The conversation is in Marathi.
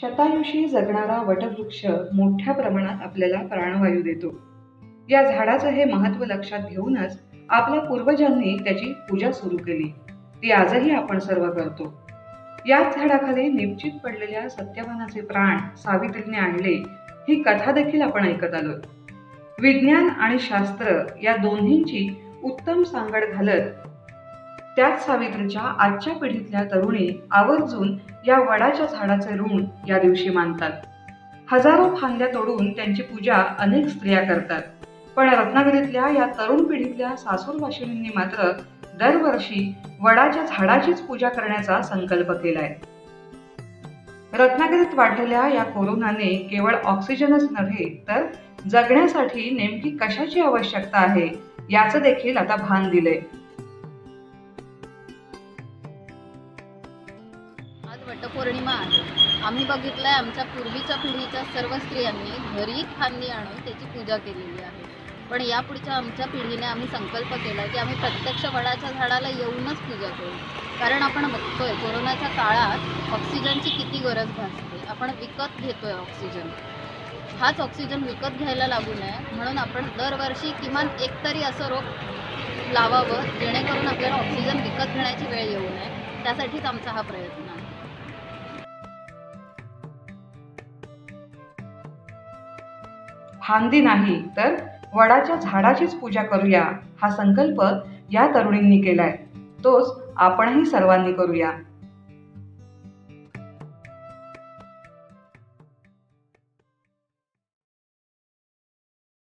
शतायुषी जगणारा वटवृक्ष मोठ्या प्रमाणात आपल्याला प्राणवायू देतो. या झाडाचं हे महत्त्व लक्षात घेऊनच आपल्या पूर्वजांनी त्याची पूजा सुरू केली. ती आजही आपण सर्व करतो. याच झाडाखाली निश्चित पडलेल्या सत्यवानाचे प्राण सावित्रीने आणले ही कथा देखील आपण ऐकत आलो विज्ञान आणि शास्त्र या दोन्हींची उत्तम सांगड घालत त्याच सावित्रीच्या आजच्या पिढीतल्या तरुणी आवर्जून या वडाच्या झाडाचे ऋण या दिवशी मानतात. हजारो फांद्या तोडून त्यांची पूजा अनेक स्त्रिया करतात. पण रत्नागिरीतल्या या तरुण पिढीतल्या सासूरवाशिनींनी मात्र दरवर्षी वडाच्या झाडाचीच पूजा करण्याचा संकल्प केलाय. रत्नागिरीत वाढलेल्या या कोरोनाने केवळ ऑक्सिजनच नव्हे तर जगण्यासाठी नेमकी कशाची आवश्यकता आहे याचं देखील आता भान दिलंय. आज वटपौर्णिमा आहे. आम्ही बघितलं आहे आमच्या पूर्वीच्या पिढीच्या सर्व स्त्रियांनी घरी फांदी आणून त्याची पूजा केलेली आहे. पण या पुढच्या आमच्या पिढीने आम्ही संकल्प केला की आम्ही प्रत्यक्ष वडाच्या झाडाला येऊनच पूजा करू. कारण आपण बघतोय कोरोनाच्या काळात ऑक्सिजनची किती गरज भासते. आपण विकत घेतोय ऑक्सिजन. हाच ऑक्सिजन विकत घ्यायला लागू नये. म्हणून आपण दरवर्षी किमान एक तरी असं रोप लावावं जेणेकरून आपल्याला ऑक्सिजन विकत घेण्याची वेळ येऊ नये. त्यासाठीच आमचा हा प्रयत्न आहे. फांदी नाही तर वडाच्या झाडाचीच पूजा करूया हा संकल्प या तरुणींनी केलाय. तोच आपणही सर्वांनी करूया.